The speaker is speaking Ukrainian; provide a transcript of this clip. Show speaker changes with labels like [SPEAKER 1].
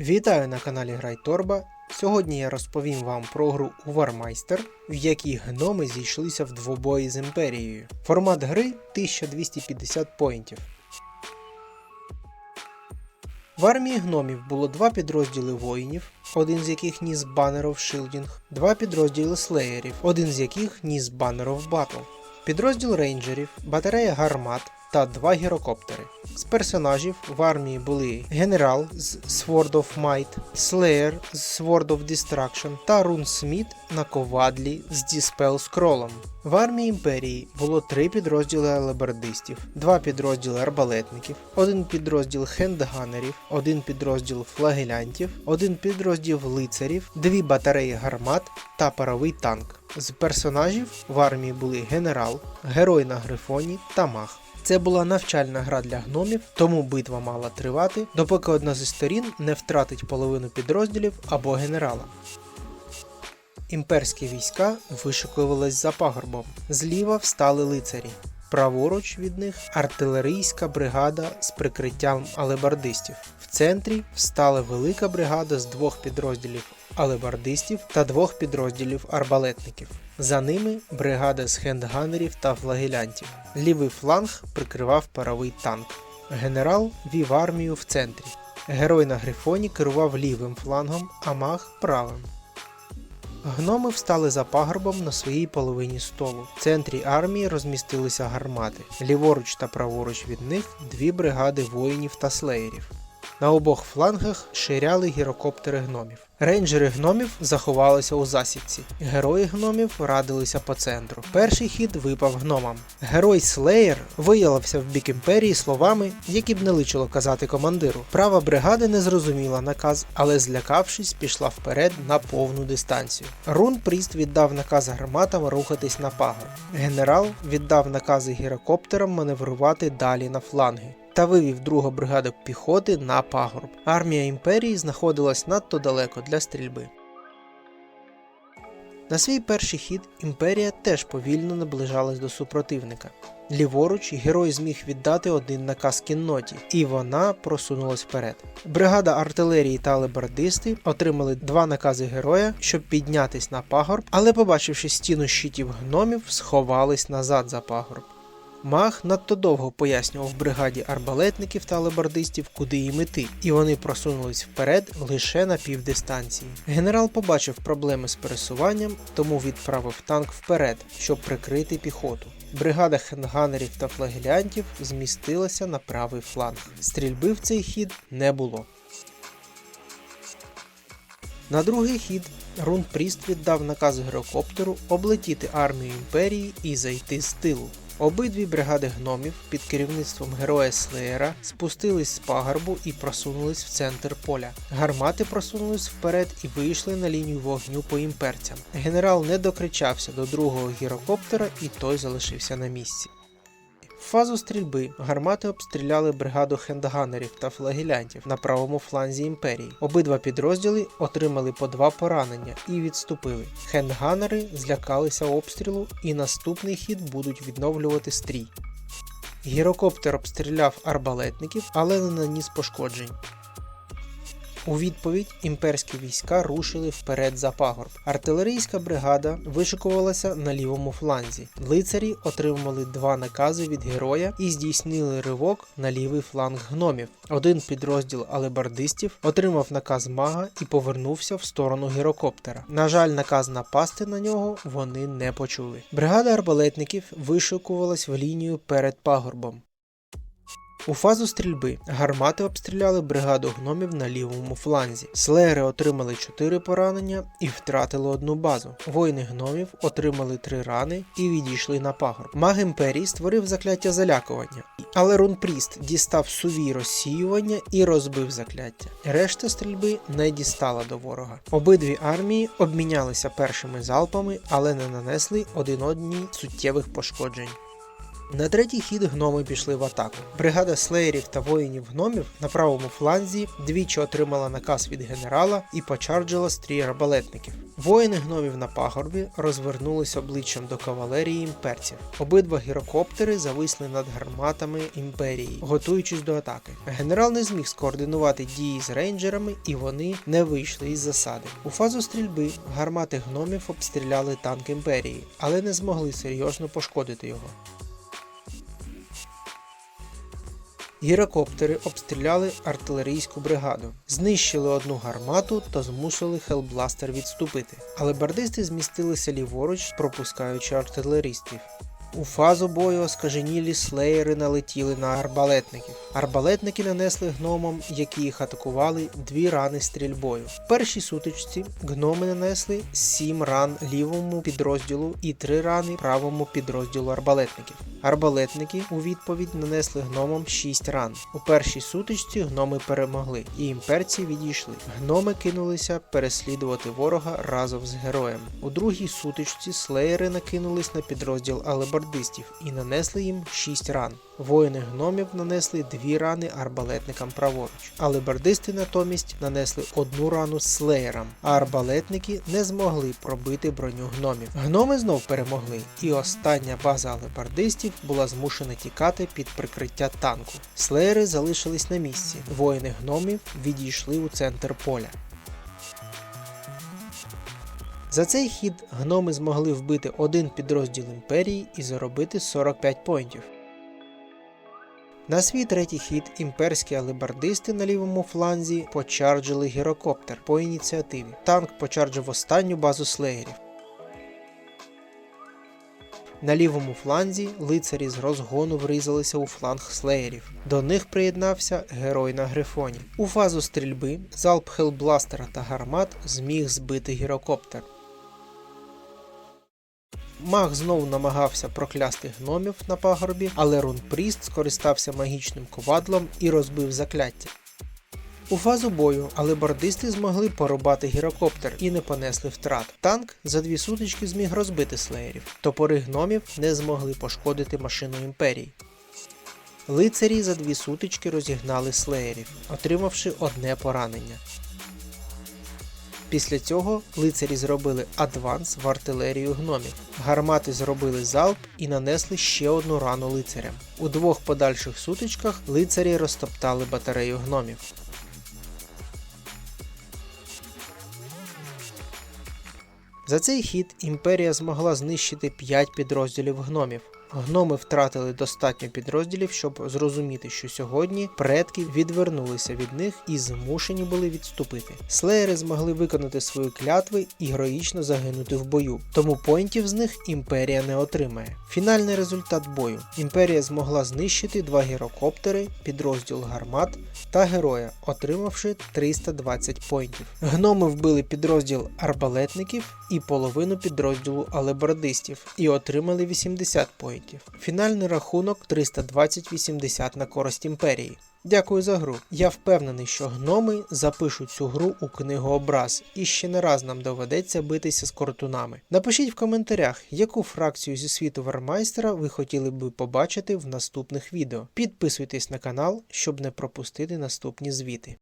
[SPEAKER 1] Вітаю на каналі Грай Торба. Сьогодні я розповім вам про гру Warmeister, в якій гноми зійшлися в двобої з імперією. Формат гри 1250 поінтів. В армії гномів було два підрозділи воїнів, один з яких ніс of Shielding, два підрозділи слеєрів, один з яких ніс of Battle, підрозділ рейнджерів, батарея гармат та два гірокоптери. З персонажів в армії були генерал з Sword of Might, Slayer з Sword of Destruction та Рунсміт на ковадлі з Dispel скролом. В армії імперії було три підрозділи алебардистів, два підрозділи арбалетників, один підрозділ хендганерів, один підрозділ флагелянтів, один підрозділ лицарів, дві батареї гармат та паровий танк. З персонажів в армії були генерал, герой на грифоні та маг. Це була навчальна гра для гномів, тому битва мала тривати, допоки одна зі сторін не втратить половину підрозділів або генерала. Імперські війська вишикувались за пагорбом. Зліва встали лицарі. Праворуч від них артилерійська бригада з прикриттям алебардистів. В центрі встала велика бригада з двох підрозділів алебардистів та двох підрозділів арбалетників. За ними бригада з хендганерів та флагелянтів. Лівий фланг прикривав паровий танк. Генерал вів армію в центрі. Герой на грифоні керував лівим флангом, а маг правим. Гноми встали за пагорбом на своїй половині столу. В центрі армії розмістилися гармати. Ліворуч та праворуч від них дві бригади воїнів та слеєрів. На обох флангах ширяли гірокоптери гномів. Рейнджери гномів заховалися у засідці. Герої гномів радилися по центру. Перший хід випав гномам. Герой Слеєр виявився в бік імперії словами, які б не личило казати командиру. Права бригада не зрозуміла наказ, але злякавшись, пішла вперед на повну дистанцію. Рун Пріст віддав наказ гарматам рухатись на пагорб. Генерал віддав накази гірокоптерам маневрувати далі на фланги та вивів другу бригаду піхоти на пагорб. Армія імперії знаходилась надто далеко для стрільби. На свій перший хід імперія теж повільно наближалась до супротивника. Ліворуч герой зміг віддати один наказ кінноті, і вона просунулась вперед. Бригада артилерії та алебардисти отримали два накази героя, щоб піднятись на пагорб, але, побачивши стіну щитів гномів, сховались назад за пагорб. Маг надто довго пояснював бригаді арбалетників та алебардистів, куди їм іти, і вони просунулись вперед лише на півдистанції. Генерал побачив проблеми з пересуванням, тому відправив танк вперед, щоб прикрити піхоту. Бригада хенганерів та флагелянтів змістилася на правий фланг. Стрільби в цей хід не було. На другий хід Рун Пріст віддав наказ гірокоптеру облетіти армію імперії і зайти з тилу. Обидві бригади гномів під керівництвом героя Слеєра спустились з пагорбу і просунулись в центр поля. Гармати просунулись вперед і вийшли на лінію вогню по імперцям. Генерал не докричався до другого гірокоптера, і той залишився на місці. Фазу стрільби гармати обстріляли бригаду хендганерів та флагелянтів на правому фланзі імперії. Обидва підрозділи отримали по два поранення і відступили. Хендганери злякалися обстрілу і наступний хід будуть відновлювати стрій. Гірокоптер обстріляв арбалетників, але не наніс пошкоджень. У відповідь імперські війська рушили вперед за пагорб. Артилерійська бригада вишикувалася на лівому фланзі. Лицарі отримали два накази від героя і здійснили ривок на лівий фланг гномів. Один підрозділ алебардистів отримав наказ мага і повернувся в сторону гірокоптера. На жаль, наказ напасти на нього вони не почули. Бригада арбалетників вишикувалась в лінію перед пагорбом. У фазу стрільби гармати обстріляли бригаду гномів на лівому фланзі. Слеєри отримали 4 поранення і втратили одну базу. Воїни гномів отримали 3 рани і відійшли на пагорб. Маг імперії створив закляття залякування, але Рунпріст дістав сувій розсіювання і розбив закляття. Решта стрільби не дістала до ворога. Обидві армії обмінялися першими залпами, але не нанесли один одній суттєвих пошкоджень. На третій хід гноми пішли в атаку. Бригада слеєрів та воїнів гномів на правому фланзі двічі отримала наказ від генерала і почарджила стрій арбалетників. Воїни гномів на пагорбі розвернулися обличчям до кавалерії імперців. Обидва гірокоптери зависли над гарматами імперії, готуючись до атаки. Генерал не зміг скоординувати дії з рейнджерами, і вони не вийшли із засади. У фазу стрільби гармати гномів обстріляли танк імперії, але не змогли серйозно пошкодити його. Гірокоптери обстріляли артилерійську бригаду, знищили одну гармату та змусили Хелбластер відступити. Але бардисти змістилися ліворуч, пропускаючи артилеристів. У фазу бою оскаженілі слеєри налетіли на арбалетників. Арбалетники нанесли гномам, які їх атакували, дві рани стрільбою. В першій сутичці гноми нанесли 7 ран лівому підрозділу і 3 рани правому підрозділу арбалетників. Арбалетники у відповідь нанесли гномам 6 ран. У першій сутичці гноми перемогли, і імперці відійшли. Гноми кинулися переслідувати ворога разом з героєм. У другій сутичці слеєри накинулись на підрозділ алебардистів і нанесли їм 6 ран. Воїни гномів нанесли дві рани арбалетникам праворуч, алебардисти натомість нанесли одну рану слеєрам, а арбалетники не змогли пробити броню гномів. Гноми знов перемогли, і остання база алебардистів була змушена тікати під прикриття танку. Слеєри залишились на місці. Воїни гномів відійшли у центр поля. За цей хід гноми змогли вбити один підрозділ імперії і заробити 45 поінтів. На свій третій хід імперські алебардисти на лівому фланзі почарджили гірокоптер по ініціативі. Танк почарджив останню базу слеєрів. На лівому фланзі лицарі з розгону врізалися у фланг слеєрів. До них приєднався герой на грифоні. У фазу стрільби залп хелбластера та гармат зміг збити гірокоптер. Маг знову намагався проклясти гномів на пагорбі, але Рунпріст скористався магічним ковадлом і розбив закляття. У фазу бою алебардисти змогли порубати гірокоптер і не понесли втрат. Танк за дві сутички зміг розбити слеєрів. Топори гномів не змогли пошкодити машину імперії. Лицарі за дві сутички розігнали слеєрів, отримавши одне поранення. Після цього лицарі зробили адванс в артилерію гномів. Гармати зробили залп і нанесли ще одну рану лицарям. У двох подальших сутичках лицарі розтоптали батарею гномів. За цей хід імперія змогла знищити 5 підрозділів гномів. Гноми втратили достатньо підрозділів, щоб зрозуміти, що сьогодні предки відвернулися від них і змушені були відступити. Слеєри змогли виконати свої клятви і героїчно загинути в бою, тому поінтів з них імперія не отримає. Фінальний результат бою: імперія змогла знищити два гірокоптери, підрозділ гармат та героя, отримавши 320 поінтів. Гноми вбили підрозділ арбалетників і половину підрозділу алебардистів і отримали 80 поінтів. Фінальний рахунок 320-80 на користь імперії. Дякую за гру. Я впевнений, що гноми запишуть цю гру у книгу образ, і ще не раз нам доведеться битися з кортунами. Напишіть в коментарях, яку фракцію зі світу Вармайстера ви хотіли би побачити в наступних відео. Підписуйтесь на канал, щоб не пропустити наступні звіти.